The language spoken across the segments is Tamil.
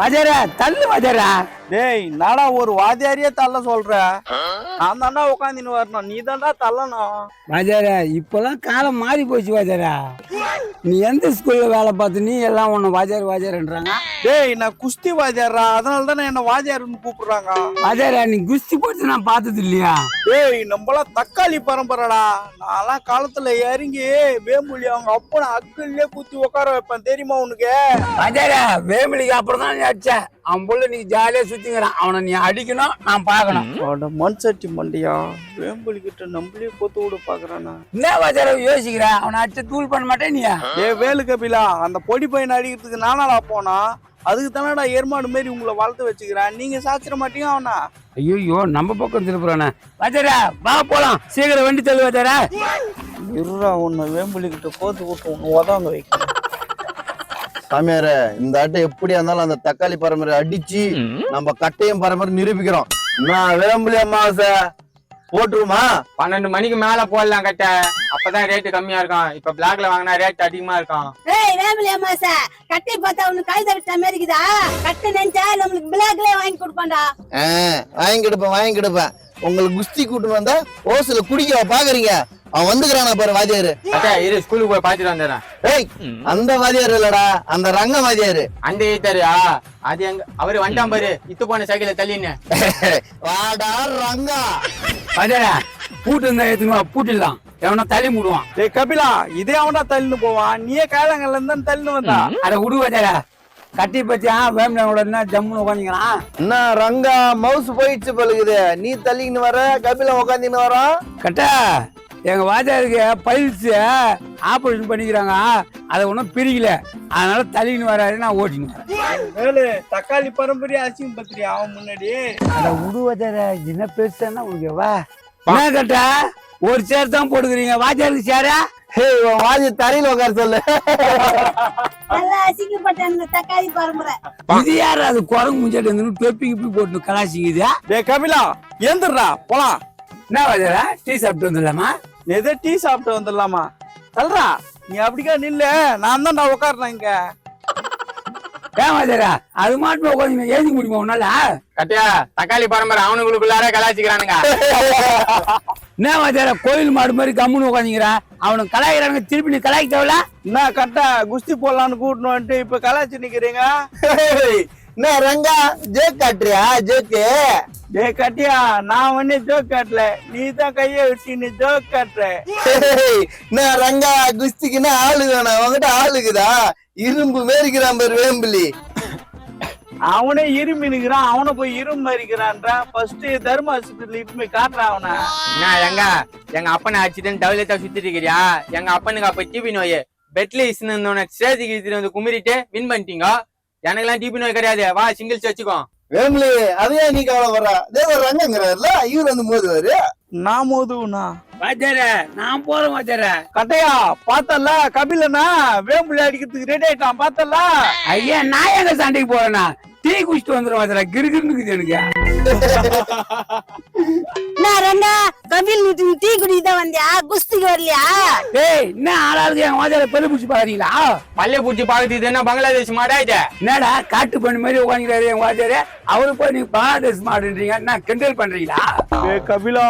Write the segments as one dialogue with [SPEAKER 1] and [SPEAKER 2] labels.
[SPEAKER 1] வஜரா தள்ளு வஜரா.
[SPEAKER 2] டேய் நாடா ஒரு வாத்தியாரியே தள்ள சொல்ற? நான் தாண்டா உட்காந்துன்னு வரணும். நீ தாண்டா தள்ளணும்.
[SPEAKER 1] வாஜாரா இப்பெல்லாம் காலம் மாறி போச்சு வாஜாரா நீ எந்த ஸ்கூல்ல வேலை பார்த்து நீ எல்லாம் உன்னை வாஜார் வாஜார்ன்றாங்க
[SPEAKER 2] டேய் நான் குஸ்தி வாத்தியாரா அதனால தானே என்ன வாத்தியாருன்னு கூப்பிடுறாங்க.
[SPEAKER 1] வாஜாரா நீ குஸ்தி போட்டு நான் பார்த்தது இல்லையா?
[SPEAKER 2] டேய் நம்மளாம் தக்காளி பரம்பரைடா. நான்லாம் காலத்துல இறங்கி வேம்புலி அவங்க அப்பனை அக்கல்லே குத்தி உட்கார வைப்பேன். தெரியுமா உனக்கு?
[SPEAKER 1] வாஜாரா வேமிலிக்கு அப்புறம் தான் நீ அடிச்ச. அவன் புள்ள நீ ஜாலியா சுத்திங்கிறான். அவனை நீ அடிக்கணும் நான் பார்க்கணும்.
[SPEAKER 2] அவட மண் சட்டி மண்டியா? வேம்புலி கிட்ட நம்மளே கொத்து விட பாக்குறானா
[SPEAKER 1] என்ன வாஜாரா யோசிக்கிற? அவனை அடிச்சு தூள் பண்ண மாட்டேன் நீ.
[SPEAKER 2] ஏ வேலு கபிலா அந்த பொடி பையன் அடிக்கிறதுக்கு நானாடா போனா அதுக்கு தானடா ஏற்பாடு மாரி உங்களை வளர்த்து வச்சுக்கிறேன் நீங்க சாச்சிட மாட்டீங்க அவனா.
[SPEAKER 1] ஐயோ நம்ம பக்கம் திருப்புறானே வாஜாரா வா போலாம். சீக்கிரம் வண்டி தள்ளு வாஜாரா
[SPEAKER 2] இருடா உன்னை வேம்புலி கிட்ட கோத்து விட்டு உன்னை உதவாங்க வைக்க
[SPEAKER 3] சாமியார இந்த ஆட்டை எப்படியா இருந்தாலும் அந்த தக்காளி பரம்பரை அடிச்சு நம்ம கட்டையும் பரம்பரை நிரூபிக்கிறோம். நான் வேம்புலி அமாவாசை போட்டுருமா?
[SPEAKER 4] பன்னெண்டு மணிக்கு மேல போடலாம் கட்ட. அப்பதான் ரேட்டு கம்மியா இருக்கும். இப்ப பிளாக்ல வாங்கினா ரேட் அதிகமா இருக்கும்.
[SPEAKER 5] ஏய் வேமிலி அம்மாசா கட்டி பார்த்தா உனக்கு கை தவிட்ட மாதிரி இருக்குதா? கட்டு நினைச்சா நம்மளுக்கு பிளாக்லயே வாங்கி கொடுப்பான்டா.
[SPEAKER 3] வாங்கி கிடப்பேன் வாங்கி கிடப்பேன். உங்களுக்கு குஸ்தி கூட்டு வந்தா ஓசுல குடிக்க பாக்குறீங்க. அவன் வந்துக்கிறானா பாரு வாத்தியாரு.
[SPEAKER 4] கட்ட இரு ஸ்கூலுக்கு போய் பாத்துட்டு வந்துடுறேன்.
[SPEAKER 3] ஏய் அந்த வாத்தியார் இல்லடா அந்த ரங்க வாத்தியாரு.
[SPEAKER 4] அந்த ஈத்தாரியா அது எங்க அவரு வந்துட்டான் பாரு இத்து போன சைக்கிள தள்ளின்னு.
[SPEAKER 3] வாடா ரங்கா.
[SPEAKER 1] வாஜாரா பூட்டு இருந்தா ஏத்துமா பூட்டிடலாம். எவனா தள்ளி மூடுவான்.
[SPEAKER 2] டேய் கபிலா இதே அவன்டா தள்ளின்னு போவான் நீயே காலங்கள்ல இருந்தா தள்ளின்னு வந்தா.
[SPEAKER 1] அட விடு வாஜாரா கட்டி பத்தியா வேம்ல என்ன ஜம்முன்னு உட்காந்துக்கிறான்
[SPEAKER 3] என்ன ரங்கா மவுஸ் போயிடுச்சு பழுகுது நீ தள்ளிக்கின்னு வர கபில உக்காந்துன்னு வரான்
[SPEAKER 1] கட்டா எங்க வாஜாருக்கு பயிற்சி ஆபரேஷன் பண்ணிக்கிறாங்க. அதை ஒன்றும் பிரிக்கல. அதனால தள்ளின்னு வராரு நான் ஓட்டின்னு வரேன்.
[SPEAKER 2] தக்காளி பரம்பரையா அசிங்க பத்திரியா அவன் முன்னாடி?
[SPEAKER 1] அட விடு வாஜாரா என்ன பெருசானா உனக்கு வா. என்ன கட்டா? ஒரு சேர் தான் போட்டுக்கிறீங்க. வாஜாருக்கு சேரா
[SPEAKER 3] ஹே உன் வாதி தரையில உட்கார சொல்லு.
[SPEAKER 5] அந்த
[SPEAKER 1] இது யாரு? அது குரங்கு முஞ்சாட்டு வந்து தொப்பி கிப்பி போட்டு கலாச்சிக்குது
[SPEAKER 2] டேய் கபிலா ஏந்துடுறா போலாம்.
[SPEAKER 1] என்ன வாஜாரா டீ சாப்பிட்டு வந்துடலாமா?
[SPEAKER 2] எதோ டீ சாப்பிட்டு வந்துடலாமா? தல்றா நீ அப்படிக்கா நில்லு. நான் தான் நான் உட்காருறேன் இங்க.
[SPEAKER 1] ஏன் வாஜாரா அது மாட்டு உட்காந்து எழுதி முடியுமா உன்னால?
[SPEAKER 4] கட்டியா தக்காளி பரம்பரை அவனுங்களுக்குள்ளார கலாச்சிக்கிறானுங்க
[SPEAKER 1] என்ன வாஜாரா கோயில் மாடு மாதிரி கம்முன்னு உட்காந்துங்கிறான் அவனுக்கு கலாய்க்கிறானுங்க. திருப்பி நீ கலாய்க்க தேவையில்ல?
[SPEAKER 2] என்ன கட்டா குஸ்தி போடலான்னு கூட்டணும் வந்துட்டு இப்ப கலாச்சி நிக்கிறீங்க.
[SPEAKER 3] என்ன ரங்கா ஜேக் காட்டுறியா ஜேக்கு
[SPEAKER 2] டேய் கட்டியா நான் ஒன்னே ஜோக் காட்டல. நீ தான் கையை வச்சு நீ ஜோக் காட்டுற.
[SPEAKER 3] என்ன ரங்கா குஸ்திக்குன்னா ஆளு வேணாம் அவங்ககிட்ட ஆளுக்குதா இரும்பு மேரிக்கிறான் பாரு வேம்பிலி.
[SPEAKER 2] அவனே இரும்பி நிக்கிறான் அவனை போய் இரும்பு மறிக்கிறான்றா ஃபர்ஸ்ட் தர்ம ஆஸ்பத்திரியில போய் காட்டுறான் அவனை.
[SPEAKER 4] என்ன எங்க எங்க அப்பனை அடிச்சுட்டு டவுலெட்டா சுத்திட்டு இருக்கிறியா? எங்க அப்பனுக்கு அப்ப டிபி நோய். பெட்ல இசுன்னு ஸ்டேஜுக்கு இழுத்துட்டு வந்து குமிரிட்டு வின் பண்ணிட்டீங்க. எனக்கெல்லாம் டிபி நோய் கிடையாது. வா சிங்கிள்ஸ் வச்சுக்கோ.
[SPEAKER 3] வேம்பிலி அதையா நீ கவலைப்படுற? தேவ ரங்கங்கிறாருல இவர் வந்து மோதுவாரு.
[SPEAKER 2] நான் மோதுவனா
[SPEAKER 1] வாஜாரா நான் போறேன் வாஜாரா
[SPEAKER 2] கட்டையா பார்த்தல கபிலனா வேம்புலி அடிக்கிறதுக்கு ரெடி ஆயிட்டான் பார்த்தல
[SPEAKER 1] ஐயா நான் எங்க சண்டைக்கு போறேனா டீ குடிச்சிட்டு வந்துடும் வாஜாரா கிருகிருன்னு இருக்குது எனக்கு.
[SPEAKER 5] நான் ரெண்டா கபில் நீ டீ குடிக்க தான் வந்தியா? குஸ்திக்கு வரலையா?
[SPEAKER 1] டேய் என்ன ஆளாளுக்கு என் வாஜாரா பெரு பிடிச்சி பாக்குறீங்களா?
[SPEAKER 4] பல்லே பூச்சி பாக்குறது என்ன பங்களாதேஷ் மாடாயிட்ட
[SPEAKER 1] என்னடா காட்டு பண்ணி மாதிரி உட்காந்துக்கிறாரு என் வாஜாரு அவரு போய் நீங்க பங்களாதேஷ் மாடுன்றீங்க. என்ன கிண்டல் பண்றீங்களா?
[SPEAKER 2] ஏ கபிலா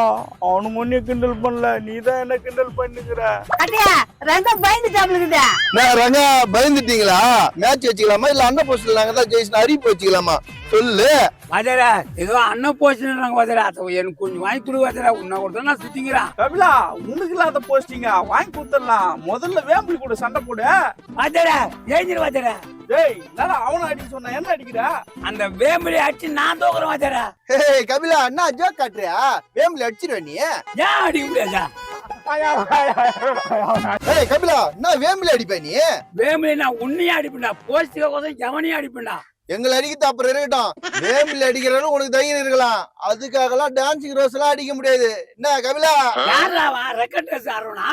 [SPEAKER 2] அவனு முன்னே கிண்டல் பண்ணல. நீ தான் என்ன கிண்டல் பண்ணுகிற
[SPEAKER 5] கட்டியா ரெண்டா பயந்துட்டாப்ல
[SPEAKER 3] நான் ரங்கா பயந்துட்டீங்களா? மேட்ச் வச்சுக்கலாமா? இல்ல அண்ணன் போஸ்ட்ல நாங்க தான் ஜெயிச்சு அறிவிப்பு வச்சுக்கலாமா சொல்லு.
[SPEAKER 1] வாஜாரா ஏதோ அண்ணன் போச்சுன்றாங்க வாஜாரா அதை எனக்கு கொஞ்சம் வாங்கி கொடு வாஜாரா உன்னை கொடுத்தா நான்
[SPEAKER 2] கபிலா உனக்கு இல்லாத போஸ்டிங்க வாங்கி கொடுத்துடலாம். முதல்ல வேம்புலி கூட சண்டை போடு.
[SPEAKER 1] வாஜாரா எழுந்திரு வாஜாரா
[SPEAKER 2] டேய் என்னடா அவனை அடிக்க சொன்ன? என்ன அடிக்கிற?
[SPEAKER 1] அந்த வேம்படி அடிச்சு நான் தோக்குறேன் வாஜாரா
[SPEAKER 3] ஹே கபிலா என்ன ஜோக் காட்டுறியா? வேம்பிலி அடிச்சிருவ நீ?
[SPEAKER 1] ஏன் அடிக்க முடியாதா?
[SPEAKER 3] ஏய் கபிலா என்ன வேம்பிலி அடிப்ப நீ?
[SPEAKER 1] வேம்படி நான் உன்னையும் அடிப்பேன்டா. போஸ்டுக்க கோசம் எவனையும் அடிப்பேன்டா.
[SPEAKER 3] எங்களை அடிக்கிறது அப்புறம் இருக்கட்டும் வேம்பிலி அடிக்கிறவங்க உனக்கு தைரியம் இருக்கலாம் அதுக்காகலாம் டான்சிங் ரோஸ் எல்லாம் அடிக்க முடியாது. என்ன கபிலா?
[SPEAKER 1] யாரா வா ரெக்கட் ட்ரெஸ் ஆடுறோனா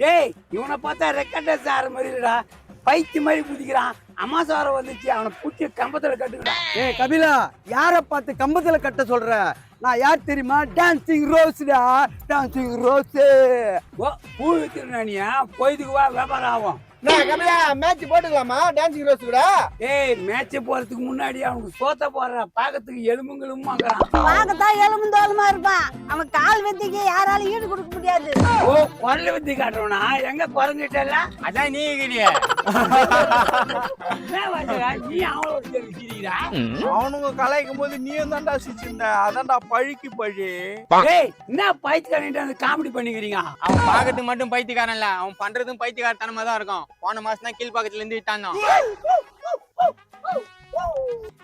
[SPEAKER 1] டேய் இவனை பார்த்தா ரெக்கட் ட்ரெஸ் ஆடுற மாதிரி இல்லடா பைத்தி மாதிரி குதிக்கிறான். அமாசாரம் வந்துச்சு அவனை பூச்சி கம்பத்துல கட்டுக்கடா
[SPEAKER 6] ஏய் கபிலா யார பார்த்து கம்பத்துல கட்ட சொல்ற?
[SPEAKER 2] நான் யார் தெரியுமா? டான்சிங் ரோஸ்டா டான்சிங் ரோஸ்
[SPEAKER 1] பூ பூ நீ போயிதுக்கு வா வியாபாரம் ஆகும்.
[SPEAKER 3] நான் கபிலா மேட்ச் போட்டுக்கலாமா? டான்சிங் ரோஸ் கூட?
[SPEAKER 1] ஏய் மேட்ச் போறதுக்கு முன்னாடி அவனுக்கு சோத்த போடுற பாக்கத்துக்கு எலும்புங்களும் வாங்குறான்.
[SPEAKER 5] பார்க்கத்தான் எலும்பு தோலுமா இருப்பான். அவன் கால் வெத்திக்கு யாராலும் ஈடு கொடுக்க முடியாது.
[SPEAKER 1] ஓ குரல் வித்தி காட்டுறவனா? எங்க குறைஞ்சிட்டல
[SPEAKER 4] அதான் நீ இருக்கிறிய.
[SPEAKER 1] நீ அவளோட தெரிவிக்கிறீரா
[SPEAKER 2] அவனுங்க கலாய்க்கும் போது நீயும் தான்டா சிச்சிருந்த அதான்டா பழிக்கு பழி.
[SPEAKER 1] ஏய் என்ன பைத்தியக்காரன்ட்டு அந்த காமெடி பண்ணிக்கிறீங்க?
[SPEAKER 4] அவன் பாக்கிறதுக்கு மட்டும் பைத்தியக்காரன் இல்ல அவன் பண்றதும் பைத்தியக்காரத்தனமா தான் இருக்கும். போன மாசம் தான் கீழ் பக்கத்துல இருந்து விட்டான்?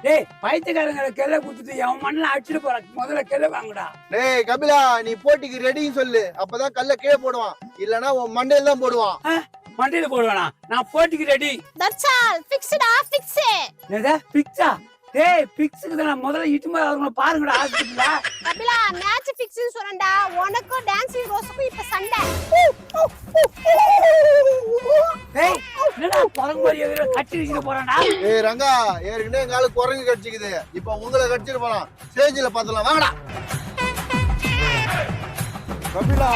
[SPEAKER 1] டேய் பைத்தியக்காரங்களை கெல்ல குத்துட்டு அவன் மண்ணில் அடிச்சுட்டு போறான் முதல்ல கெல்ல வாங்குடா.
[SPEAKER 3] டேய் கபிலா நீ போட்டிக்கு ரெடின்னு சொல்லு. அப்பதான் கல்ல கீழே போடுவான். இல்லனா உன் மண்டையில தான் போடுவான்.
[SPEAKER 1] மண்டையில போடுவானா? நான் போட்டிக்கு ரெடி
[SPEAKER 5] தர்ஷால் ஃபிக்ஸ்டா ஃபிக்ஸ்
[SPEAKER 1] என்னதா? பிக்ஸா டேய் பிக்ஸுக்கு தான் முதல்ல இட்டு போய் அவங்க பாருங்கடா ஹாஸ்பிட்டல்ல
[SPEAKER 5] கபிலா மேட்ச் ஃபிக்ஸ்னு சொன்னடா உனக்கும் டான்சிங் ரோஸுக்கும் இப்ப சண்டை.
[SPEAKER 1] டேய் என்னடா குரங்கு மாதிரி எதிர கட்டி வச்சுட்டு போறான்டா?
[SPEAKER 3] ஏய் ரங்கா ஏற்கனவே எங்க ஆளு குரங்கு கடிச்சிக்குது. இப்போ உங்களை கடிச்சிட்டு போலாம். ஸ்டேஜ்ல பாத்துலாம் வாங்கடா.
[SPEAKER 2] கபிலா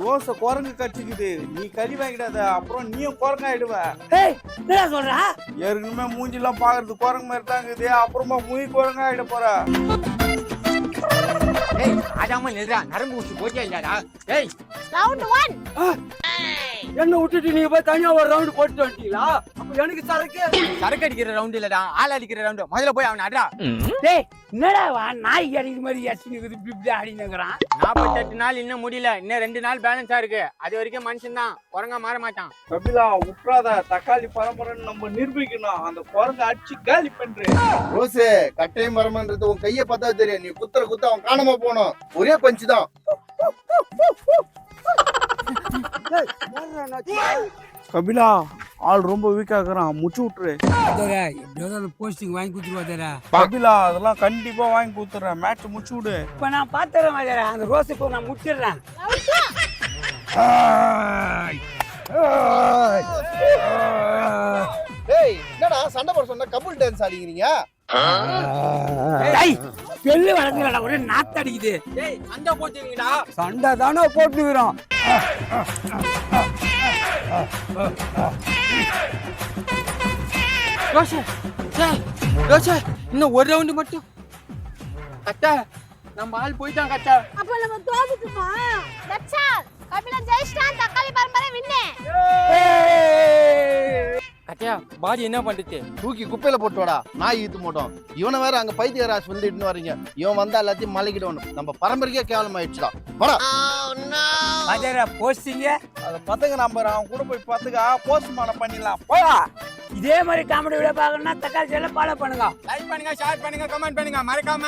[SPEAKER 2] ரோஸ குரங்கு கடிச்சிக்குது நீ கறி வாங்கிடாத அப்புறம் நீயும் குரங்காயிடுவ.
[SPEAKER 1] ஏய் என்னடா சொல்றா?
[SPEAKER 2] ஏற்கனவே மூஞ்சிலாம் பாக்குறது குரங்கு மாதிரி தான் இருக்குது. அப்புறமா மூய் குரங்காயிட போற.
[SPEAKER 4] ஏய் ஆடாம நில்றா. நரம்பு ஊசி போட்டியா இல்லடா ஏய்.
[SPEAKER 5] ரவுண்ட் 1
[SPEAKER 1] என்ன விட்டுட்டு நீங்க போய் தனியா ஒரு ரவுண்ட் போட்டு வந்துட்டீங்களா? அப்ப எனக்கு சரக்கு.
[SPEAKER 4] சரக்கு அடிக்கிற ரவுண்ட் இல்லடா ஆள் அடிக்கிற ரவுண்ட் முதல்ல போய் அவன் அட்ரா
[SPEAKER 1] டேய் என்னடா வா நாய் அடிக்கிற மாதிரி எச்சினுக்குது இப்படி இப்படி ஆடினுங்கிறான்
[SPEAKER 4] நாற்பத்தெட்டு நாள் இன்னும் முடியல. இன்னும் ரெண்டு நாள் பேலன்ஸா இருக்கு. அது வரைக்கும் மனுஷன் தான். குரங்கா மாற மாட்டான்.
[SPEAKER 2] கபிலா விட்டுறாத தக்காளி பரம்பரைன்னு நம்ம நிரூபிக்கணும். அந்த குரங்கு அடிச்சு காலி பண்று.
[SPEAKER 3] ரோஸு கட்டையும் மரமன்றது உன் கைய பார்த்தா தெரியும். நீ குத்துற குத்த அவன் காணாம போனோம் ஒரே பஞ்சு தான்
[SPEAKER 2] கபிலா ஆள் ரொம்ப வீக்கா இருக்கிறான். முச்சு விட்டுரு.
[SPEAKER 1] எப்படியாவது போஸ்டிங் வாங்கி கொடுத்துருவா தரா
[SPEAKER 2] கபிலா அதெல்லாம் கண்டிப்பா வாங்கி கொடுத்துறேன் மேட்ச் முச்சு விடு.
[SPEAKER 1] இப்ப நான் பாத்துறேன் அந்த ரோஸ் இப்போ நான் முடிச்சிடுறேன்.
[SPEAKER 3] என்னடா சண்டை போட சொன்னா? கபுல் டான்ஸ் ஆடிக்கிறீங்க?
[SPEAKER 1] பெல்லு வளர்ந்துடா ஒரே நாத்து அடிக்குது
[SPEAKER 4] ஏய் சண்டை போட்டுங்கடா
[SPEAKER 1] சண்டை தானே போட்டுக்கிறோம்.
[SPEAKER 4] ரோஷே டேய் ரோஷே இன்னும் ஒரு ரவுண்ட் மட்டும். கட்டா நம்ம ஆள் போயிட்டான் கட்டா
[SPEAKER 5] அப்ப நம்ம தோத்துட்டுமா? தர்ஷால் கபிலா ஜெயிச்சிட்டான் தக்காளி பரம்பரை வின்னு.
[SPEAKER 4] கட்டியா பாடி என்ன பண்றது?
[SPEAKER 3] தூக்கி குப்பையில போட்டு வாடா நாய் ஈத்து மாட்டோம் இவனை வேற அங்க பைத்தியர் ஹாஸ்பிட்டல் இட்டுன்னு வரீங்க இவன் வந்தா எல்லாத்தையும் மலைக்கிடணும் நம்ம பரம்பரைக்கே கேவலம் ஆயிடுச்சுடா. வாடா.
[SPEAKER 1] அதரா போஸ்டிங்க?
[SPEAKER 2] அதை பத்துங்க நம்பர் அவன் கூட போய் பத்துக்கா போஸ்ட்மார்ட்டம் பண்ணிடலாம். போடா.
[SPEAKER 1] இதே மாதிரி காமெடி வீடியோ பார்க்கணும்னா தக்காளி செல்ல ஃபாலோ பண்ணுங்க.
[SPEAKER 4] லைக் பண்ணுங்க ஷேர் பண்ணுங்க கமெண்ட் பண்ணுங்க. மறக்காம.